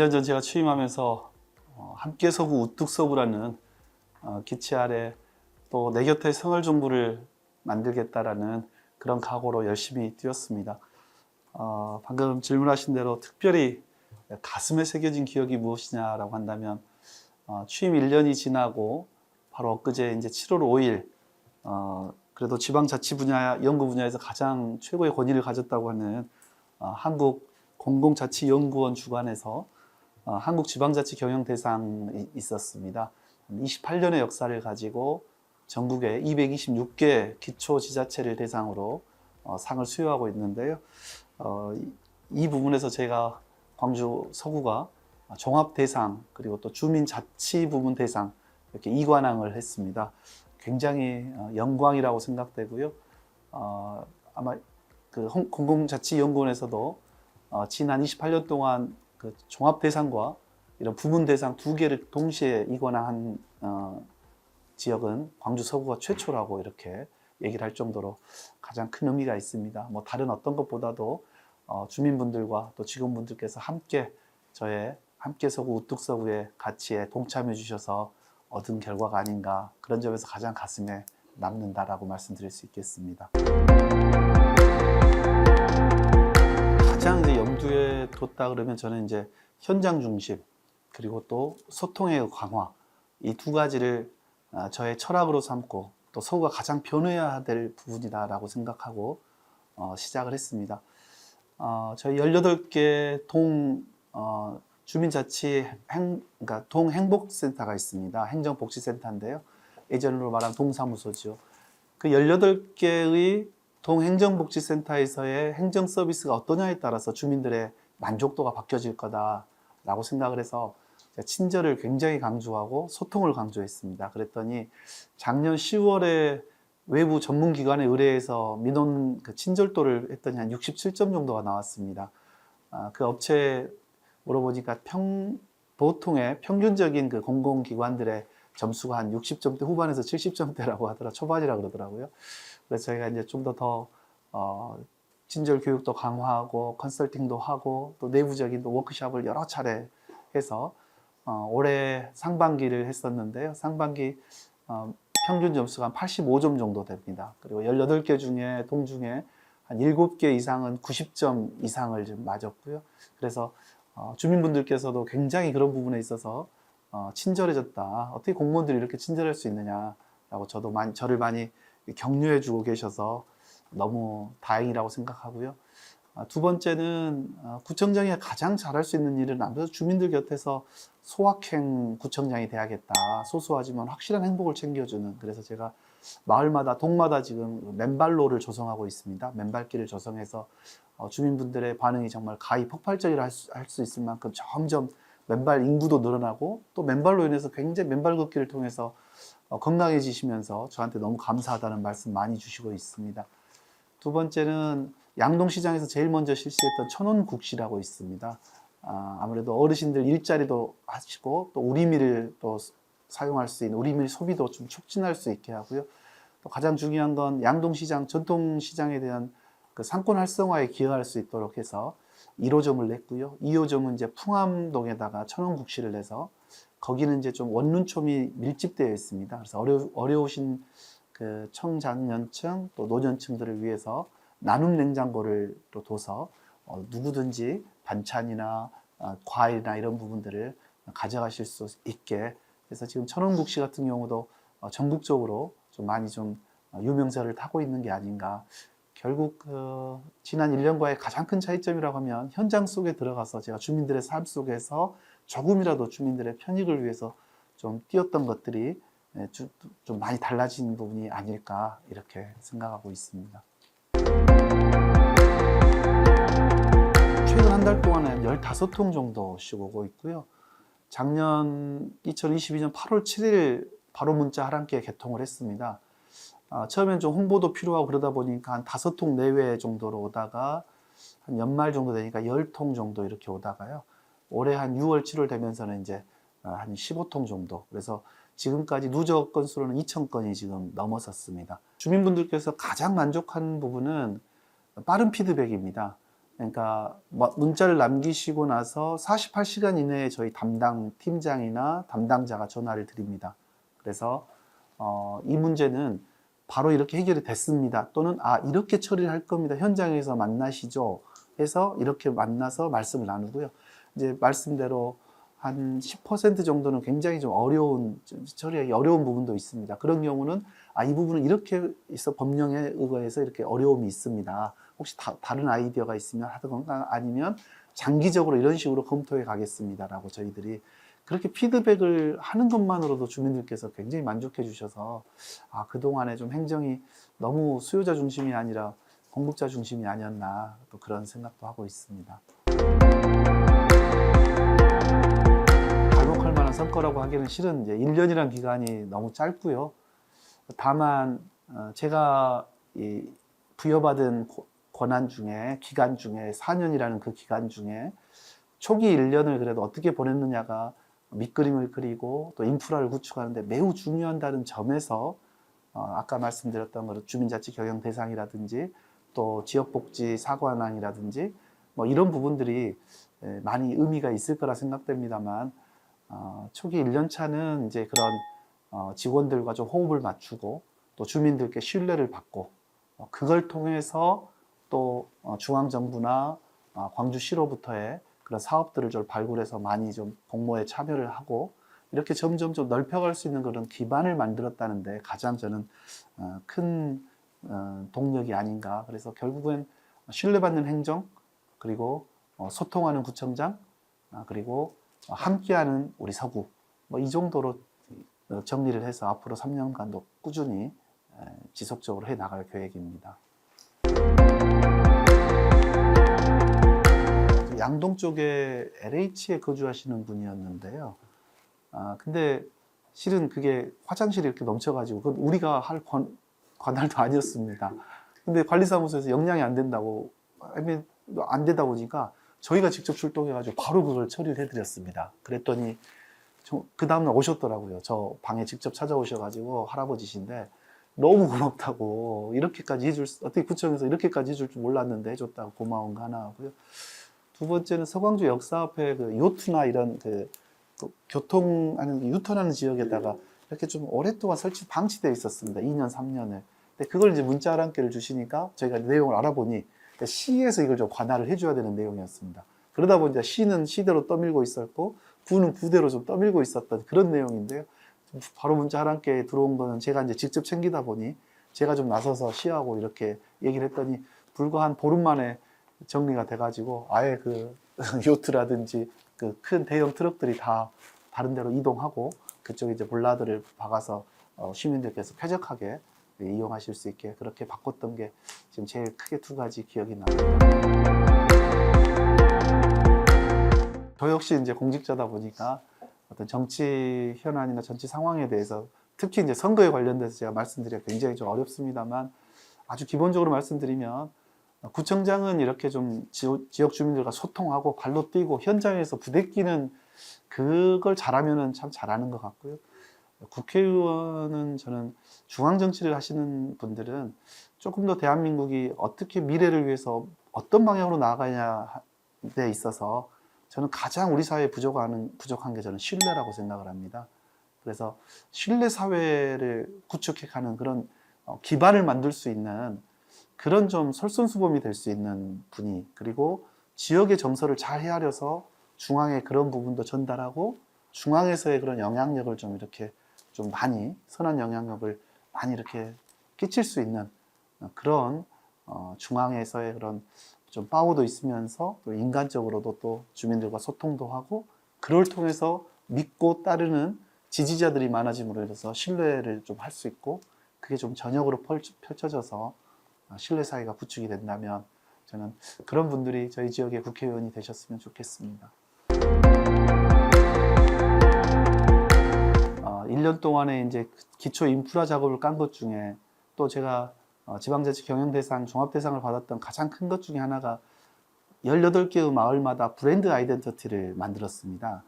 1년 전 제가 취임하면서 어, 함께 서구 우뚝 서구라는 어, 기치 아래 또 내 곁에 생활 정부를 만들겠다라는 그런 각오로 열심히 뛰었습니다. 어, 방금 질문하신 대로 특별히 가슴에 새겨진 기억이 무엇이냐라고 한다면 어, 취임 1년이 지나고 바로 엊그제 이제 7월 5일 어, 그래도 지방자치 분야 연구 분야에서 가장 최고의 권위를 가졌다고 하는 어, 한국 공공자치연구원 주관에서 어, 한국 지방자치 경영 대상이 있었습니다. 28년의 역사를 가지고 전국에 226개 기초 지자체를 대상으로 어, 상을 수여하고 있는데요. 어, 이, 이 부분에서 제가 광주 서구가 종합 대상 그리고 또 주민 자치 부문 대상 이렇게 이관왕을 했습니다. 굉장히 어, 영광이라고 생각되고요. 어, 아마 그 홍- 공공자치연구원에서도 어, 지난 28년 동안 그 종합 대상과 이런 부문 대상 두 개를 동시에 이관한 어, 지역은 광주 서구가 최초라고 이렇게 얘기를 할 정도로 가장 큰 의미가 있습니다. 뭐 다른 어떤 것보다도 어, 주민분들과 또 직원분들께서 함께 저의 함께 서구 우뚝 서구의 가치에 동참해 주셔서 얻은 결과가 아닌가 그런 점에서 가장 가슴에 남는다라고 말씀드릴 수 있겠습니다. 뒀다 그러면 저는 이제 현장 중심 그리고 또 소통의 강화 이 두 가지를 아, 저의 철학으로 삼고 또 서구가 가장 변해야 될 부분이다라고 생각하고 어, 시작을 했습니다. 어, 저희 18개 동 어, 주민자치 행, 그러니까 동행복센터가 있습니다. 행정복지센터인데요. 예전으로 말하면 동사무소죠. 그 18개의 동행정복지센터에서의 행정 서비스가 어떠냐에 따라서 주민들의 만족도가 바뀌어질 거다라고 생각을 해서 친절을 굉장히 강조하고 소통을 강조했습니다. 그랬더니 작년 10월에 외부 전문 기관에 의뢰해서 민원 그 친절도를 했더니 한 67점 정도가 나왔습니다. 아, 그 업체에 물어보니까 평, 보통의 평균적인 그 공공기관들의 점수가 한 60점대 후반에서 70점대라고 하더라, 초반이라 그러더라고요. 그래서 저희가 이제 좀 더 더, 어, 친절 교육도 강화하고 컨설팅도 하고 또 내부적인 또 워크숍을 여러 차례 해서 어, 올해 상반기를 했었는데요. 상반기 어, 평균 점수가 한 85점 정도 됩니다. 그리고 18개 중에 동 중에 한 7개 이상은 90점 이상을 좀 맞았고요. 그래서 어, 주민분들께서도 굉장히 그런 부분에 있어서 어, 친절해졌다. 어떻게 공무원들이 이렇게 친절할 수 있느냐라고 저도 많이 저를 많이 격려해주고 계셔서 너무 다행이라고 생각하고요. 아, 두 번째는 어, 구청장이 가장 잘할 수 있는 일은 아무래도 주민들 곁에서 소확행 구청장이 돼야겠다. 소소하지만 확실한 행복을 챙겨주는. 그래서 제가 마을마다 동마다 지금 맨발로를 조성하고 있습니다. 맨발길을 조성해서 어, 주민분들의 반응이 정말 가히 폭발적이라 할 수, 할수 있을 만큼 점점 맨발 인구도 늘어나고 또 맨발로 인해서 굉장히 맨발 걷기를 통해서 어, 건강해지시면서 저한테 너무 감사하다는 말씀 많이 주시고 있습니다. 두 번째는 양동시장에서 제일 먼저 실시했던 천원국시라고 있습니다. 아, 아무래도 어르신들 일자리도 하시고 또 우리밀을 또 사용할 수 있는 우리밀 소비도 좀 촉진할 수 있게 하고요. 또 가장 중요한 건 양동시장 전통시장에 대한 그 상권 활성화에 기여할 수 있도록 해서 1호점을 냈고요. 2호점은 이제 풍암동에다가 천원국시를 내서 거기는 이제 좀 원룸촌이 밀집되어 있습니다. 그래서 어려, 어려우신 그 청장년층 또 노년층들을 위해서 나눔 냉장고를 또 둬서 어, 누구든지 반찬이나 어, 과일이나 이런 부분들을 가져가실 수 있게 그래서 지금 천원국시 같은 경우도 어, 전국적으로 좀 많이 좀 어, 유명세를 타고 있는 게 아닌가. 결국 그 지난 1년과의 가장 큰 차이점이라고 하면 현장 속에 들어가서 제가 주민들의 삶 속에서 조금이라도 주민들의 편익을 위해서 좀 뛰었던 것들이 좀 많이 달라진 부분이 아닐까 이렇게 생각하고 있습니다. 최근 한 달 동안에 15통 정도 씩 오고 있고요. 작년 2022년 8월 7일 바로 문자 하람께 개통을 했습니다. 아, 처음엔 좀 홍보도 필요하고 그러다 보니까 한 다섯 통 내외 정도로 오다가 한 연말 정도 되니까 열 통 정도 이렇게 오다가요. 올해 한 6월, 7월 되면서는 이제 아, 한 15통 정도. 그래서 지금까지 누적 건수로는 2천 건이 지금 넘어섰습니다. 주민분들께서 가장 만족한 부분은 빠른 피드백입니다. 그러니까 뭐 문자를 남기시고 나서 48시간 이내에 저희 담당 팀장이나 담당자가 전화를 드립니다. 그래서 어, 이 문제는 바로 이렇게 해결이 됐습니다. 또는 아 이렇게 처리를 할 겁니다. 현장에서 만나시죠. 해서 이렇게 만나서 말씀을 나누고요. 이제 말씀대로 한 10% 정도는 굉장히 좀 어려운 좀 처리하기 어려운 부분도 있습니다. 그런 경우는 아 이 부분은 이렇게 있어 법령에 의거해서 이렇게 어려움이 있습니다. 혹시 다, 른 아이디어가 있으면 하든가 아니면 장기적으로 이런 식으로 검토해 가겠습니다라고 저희들이 그렇게 피드백을 하는 것만으로도 주민들께서 굉장히 만족해 주셔서 아 그동안에 좀 행정이 너무 수요자 중심이 아니라 공급자 중심이 아니었나 또 그런 생각도 하고 있습니다. 성과라고 하기는 실은 이제 1년이라는 기간이 너무 짧고요. 다만 어, 제가 이 부여받은 고- 권한 중에 기간 중에 4년이라는 그 기간 중에 초기 1년을 그래도 어떻게 보냈느냐가 밑그림을 그리고 또 인프라를 구축하는데 매우 중요한다는 점에서 어, 아까 말씀드렸던 거로 주민자치 경영 대상이라든지 또 지역복지 사관왕이라든지 뭐 이런 부분들이 에, 많이 의미가 있을 거라 생각됩니다만 어, 초기 1년 차는 이제 그런 어, 직원들과 좀 호흡을 맞추고 또 주민들께 신뢰를 받고 어, 그걸 통해서 또 어, 중앙정부나 어, 광주시로부터의 그런 사업들을 좀 발굴해서 많이 좀 공모에 참여를 하고 이렇게 점점 좀 넓혀갈 수 있는 그런 기반을 만들었다는데 가장 저는 어, 큰 어, 동력이 아닌가. 그래서 결국엔 신뢰받는 행정 그리고 어, 소통하는 구청장 아, 그리고 어, 함께하는 우리 서구 뭐 이 정도로 어, 정리를 해서 앞으로 3년간도 꾸준히 에, 지속적으로 해 나갈 계획입니다. 그 양동 쪽에 LH에 거주하시는 분이었는데요. 아, 근데 실은 그게 화장실이 이렇게 넘쳐가지고 그건 우리가 할 권, 관할도 아니었습니다. 근데 관리사무소에서 영향이 안 된다고 안 되다 보니까 저희가 직접 출동해가지고 바로 그걸 처리를 해드렸습니다. 그랬더니 그 다음날 오셨더라고요. 저 방에 직접 찾아오셔가지고 할아버지신데 너무 고맙다고 이렇게까지 해줄 수- 어떻게 구청에서 이렇게까지 해줄 줄 몰랐는데 해줬다고 고마운 거 하나 하고요. 두 번째는 서광주 역사 앞에 그 요트나 이런 그, 그 교통하는 유턴하는 지역에다가 이렇게 좀 오랫동안 설치 방치되어 있었습니다. 2년, 3년을. 근데 그걸 이제 문자 한 개를 주시니까 저희가 내용을 알아보니 시에서 이걸 좀 관할을 해줘야 되는 내용이었습니다. 그러다 보니까 시는 시대로 떠밀고 있었고 구는 구대로 좀 떠밀고 있었던 그런 내용인데요. 바로 문자 한개 들어온 거는 제가 이제 직접 챙기다 보니 제가 좀 나서서 시하고 이렇게 얘기를 했더니 불과 한 보름 만에 정리가 돼가지고 아예 그 요트라든지 그 큰 대형 트럭들이 다 다른 데로 이동하고 그쪽에 이제 볼라드를 박아서 어, 시민들께서 쾌적하게 이용하실 수 있게 그렇게 바꿨던 게 지금 제일 크게 두 가지 기억이 납니다. 저 역시 이제 공직자다 보니까 어떤 정치 현안이나 정치 상황에 대해서 특히 이제 선거에 관련돼서 제가 말씀드리기가 굉장히 좀 어렵습니다만 아주 기본적으로 말씀드리면 구청장은 이렇게 좀 지역 주민들과 소통하고 발로 뛰고 현장에서 부대끼는 그걸 잘하면은 참 잘하는 것 같고요. 국회의원은 저는 중앙 정치를 하시는 분들은 조금 더 대한민국이 어떻게 미래를 위해서 어떤 방향으로 나아가냐에 있어서 저는 가장 우리 사회에 부족한, 부족한 게 저는 신뢰라고 생각을 합니다. 그래서 신뢰 사회를 구축해 가는 그런 어, 기반을 만들 수 있는 그런 좀 설선수범이 될 수 있는 분이 그리고 지역의 정서를 잘 헤아려서 중앙에 그런 부분도 전달하고 중앙에서의 그런 영향력을 좀 이렇게 좀 많이 선한 영향력을 많이 이렇게 끼칠 수 있는 어, 그런 어, 중앙에서의 그런 좀 파워도 있으면서 또 인간적으로도 또 주민들과 소통도 하고 그걸 통해서 믿고 따르는 지지자들이 많아짐으로 인해서 신뢰를 좀 할 수 있고 그게 좀 전역으로 펼쳐- 펼쳐져서 어, 신뢰 사회가 구축이 된다면 저는 그런 분들이 저희 지역의 국회의원이 되셨으면 좋겠습니다. 1년 동안에 이제 기초 인프라 작업을 깐 것 중에 또 제가 어, 지방자치 경영대상, 종합대상을 받았던 가장 큰 것 중에 하나가 18개의 마을마다 브랜드 아이덴티티를 만들었습니다.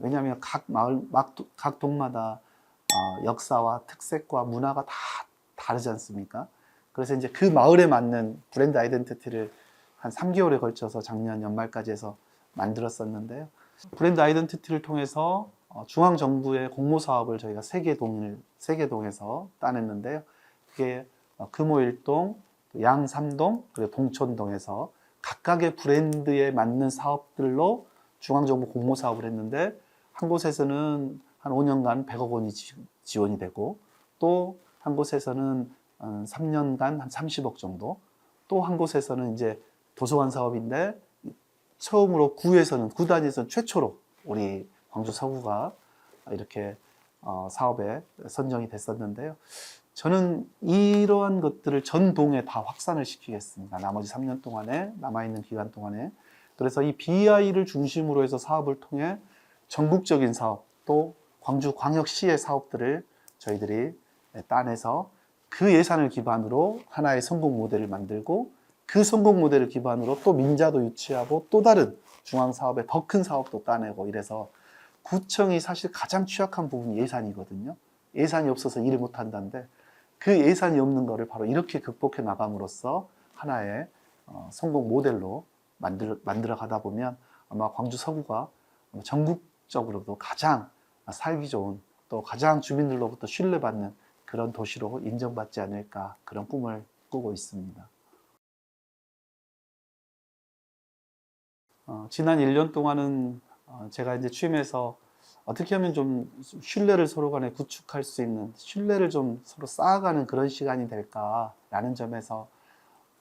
왜냐하면 각 마을, 막- 각 동마다 어, 역사와 특색과 문화가 다 다르지 않습니까? 그래서 이제 그 마을에 맞는 브랜드 아이덴티티를 한 3개월에 걸쳐서 작년 연말까지 해서 만들었었는데요. 브랜드 아이덴티티를 통해서 어, 중앙 정부의 공모 사업을 저희가 세개 동을 세개 동에서 따냈는데요. 그게 어, 금호 1동, 양 3동, 그리고 동천동에서 각각의 브랜드에 맞는 사업들로 중앙 정부 공모 사업을 했는데 한 곳에서는 한 5년간 100억 원이 지- 지원이 되고 또 한 곳에서는 어, 3년간 한 30억 정도 또 한 곳에서는 이제 도서관 사업인데 처음으로 구에서는 구 단위에서는 최초로 우리 광주 서구가 이렇게 어, 사업에 선정이 됐었는데요. 저는 이러한 것들을 전 동에 다 확산을 시키겠습니다. 나머지 3년 동안에 남아있는 기간 동안에 그래서 이 BI를 중심으로 해서 사업을 통해 전국적인 사업 또 광주 광역시의 사업들을 저희들이 따내서 그 예산을 기반으로 하나의 성공 모델을 만들고 그 성공 모델을 기반으로 또 민자도 유치하고 또 다른 중앙 사업에 더 큰 사업도 따내고 이래서 구청이 사실 가장 취약한 부분이 예산이거든요. 예산이 없어서 일을 못 한다는데 그 예산이 없는 거를 바로 이렇게 극복해 나감으로써 하나의 어, 성공 모델로 만들, 만들어 가다 보면 아마 광주 서구가 전국적으로도 가장 살기 좋은 또 가장 주민들로부터 신뢰받는 그런 도시로 인정받지 않을까 그런 꿈을 꾸고 있습니다. 어, 지난 1년 동안은 어, 제가 이제 취임해서 어떻게 하면 좀 신뢰를 서로 간에 구축할 수 있는 신뢰를 좀 서로 쌓아가는 그런 시간이 될까라는 점에서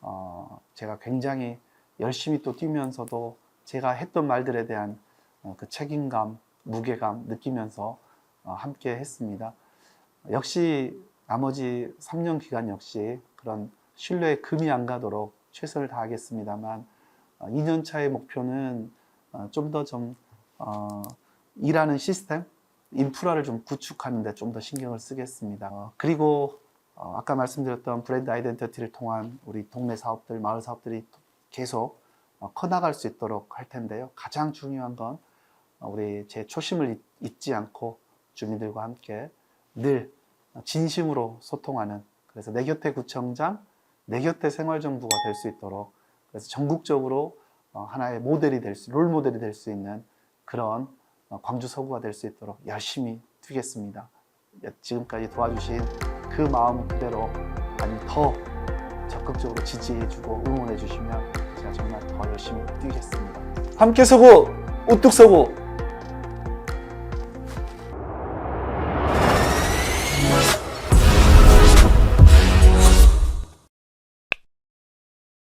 어, 제가 굉장히 열심히 또 뛰면서도 제가 했던 말들에 대한 어, 그 책임감, 무게감 느끼면서 어, 함께 했습니다. 역시 나머지 3년 기간 역시 그런 신뢰에 금이 안 가도록 최선을 다하겠습니다만 2년 차의 목표는 어, 좀더좀 어, 일하는 시스템, 인프라를 좀 구축하는데 좀 더 신경을 쓰겠습니다. 어, 그리고 어, 아까 말씀드렸던 브랜드 아이덴티티를 통한 우리 동네 사업들, 마을 사업들이 계속 어, 커나갈 수 있도록 할 텐데요. 가장 중요한 건 어, 우리 제 초심을 잊- 잊지 않고 주민들과 함께 늘 진심으로 소통하는 그래서 내 곁에 구청장, 내 곁에 생활정부가 될 수 있도록 그래서 전국적으로 어, 하나의 모델이 될 수, 롤 모델이 될 수 있는 그런 어, 광주 서구가 될 수 있도록 열심히 뛰겠습니다. 예, 지금까지 도와주신 그 마음 그대로 아니 더 적극적으로 지지해주고 응원해주시면 제가 정말 더 열심히 뛰겠습니다. 함께 서구, 우뚝 서구,